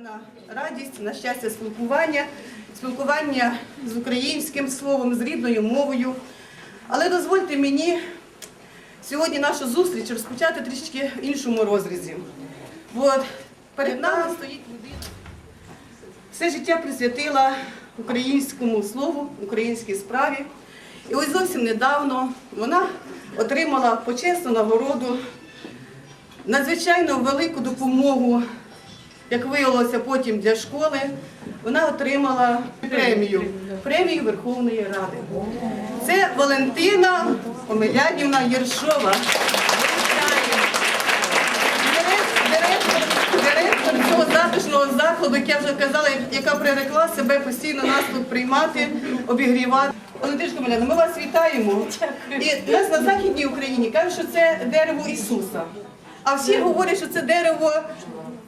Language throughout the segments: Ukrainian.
На радість, на щастя, спілкування, спілкування з українським словом, з рідною мовою. Але дозвольте мені сьогодні нашу зустріч розпочати трішки в іншому розрізі. Бо перед нами стоїть людина. Все життя присвятила українському слову, українській справі. І ось зовсім недавно вона отримала почесну нагороду, надзвичайно велику допомогу як виявилося потім для школи, вона отримала премію, премію Верховної Ради. Це Валентина Омелянівна Єршова. Затишного закладу, як я вже казала, яка прирекла себе постійно нас тут приймати, обігрівати. Валентинка Омеляна, ми вас вітаємо. І нас на Західній Україні кажуть, що це дерево Ісуса. А всі говорять, що це дерево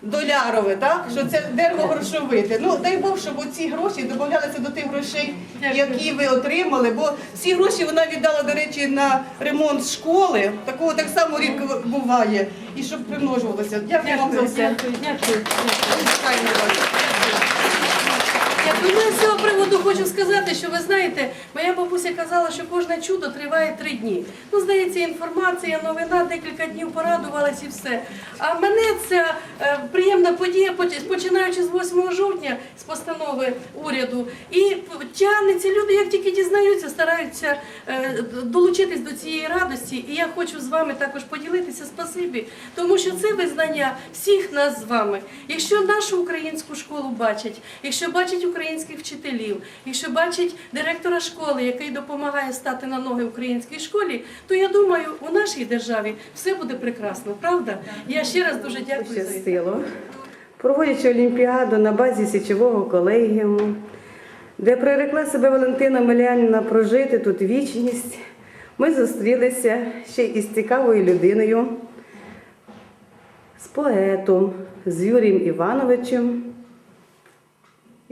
долярове, так? що це дерево грошовите. Ну дай Бог, щоб ці гроші додавалися до тих грошей, які ви отримали. Бо всі гроші вона віддала, до речі, на ремонт школи. Такого так само рідко буває. І щоб примножувалося. Дякую вам за Дякую, все. дякую, дякую. Ну, з цього приводу хочу сказати, що ви знаєте, моя бабуся казала, що кожне чудо триває три дні. Ну, здається, інформація, новина, декілька днів порадувалась і все. А мене ця е, приємна подія, починаючи з 8 жовтня, з постанови уряду, і тягнеться люди, як тільки дізнаються, стараються е, долучитись до цієї радості. І я хочу з вами також поділитися спасибі, тому що це визнання всіх нас з вами. Якщо нашу українську школу бачать, якщо бачать українських вчителів, якщо бачать директора школи, який допомагає стати на ноги українській школі, то я думаю, у нашій державі все буде прекрасно, правда? Я ще раз дуже дякую за Пощастило. Проводячи Олімпіаду на базі січового колегіуму, де прирекла себе Валентина Мелянівна прожити тут вічність, ми зустрілися ще із цікавою людиною, з поетом, з Юрієм Івановичем.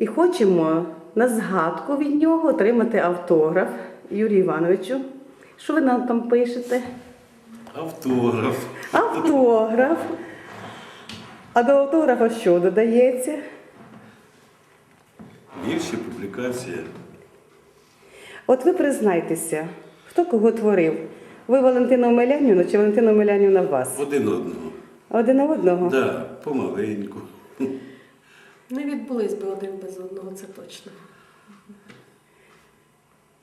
І хочемо на згадку від нього отримати автограф Юрію Івановичу. Що ви нам там пишете? Автограф. Автограф. А до автографа що додається? Вірші, публікація. От ви признайтеся, хто кого творив? Ви Валентина Омелянівна чи Валентина Омелянівна вас? Один одного. Один одного? Да, помаленьку. Не відбулись би один без одного, це точно.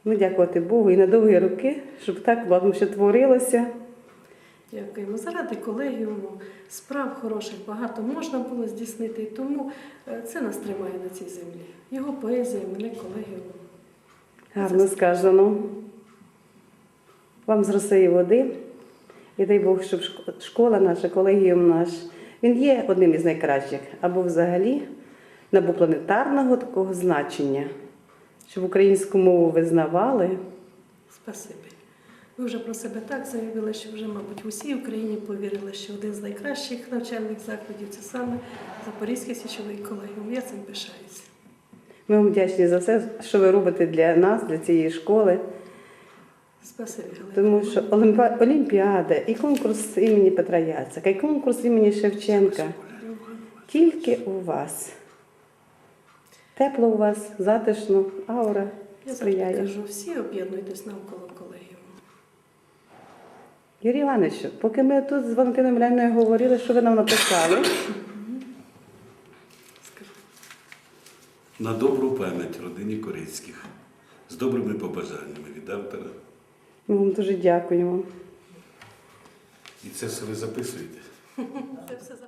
Ну, дякувати Богу і на довгі роки, щоб так вам ще творилося. Дякуємо. Заради колегіуму справ хороших багато можна було здійснити, і тому е, це нас тримає на цій землі. Його поезія, мене колегіум. Гарно сказано. Вам з роси води. І дай Бог, щоб школа наша, колегіум наш, він є одним із найкращих, або взагалі набупланетарного такого значення, щоб українську мову визнавали. Спасибі. Ви вже про себе так заявили, що вже, мабуть, в усій Україні повірили, що один з найкращих навчальних закладів це саме Запорізький січовий колегіум. Я цим пишаюся. Ми вам вдячні за все, що ви робите для нас, для цієї школи. Спасибі, Галина. Тому що Олімпі- Олімпіада і конкурс імені Петра Яцика, і конкурс імені Шевченка тільки у вас. Тепло у вас, затишно, аура Я сприяє. кажу, всі об'єднуйтесь навколо колегіуму. Юрій Іванович, поки ми тут з Валентиною Міляною говорили, що ви нам написали, Скажу. На добру пам'ять родині Корицьких. З добрими побажаннями від автора. ми вам дуже дякуємо. І це все ви записуєте. Це все за-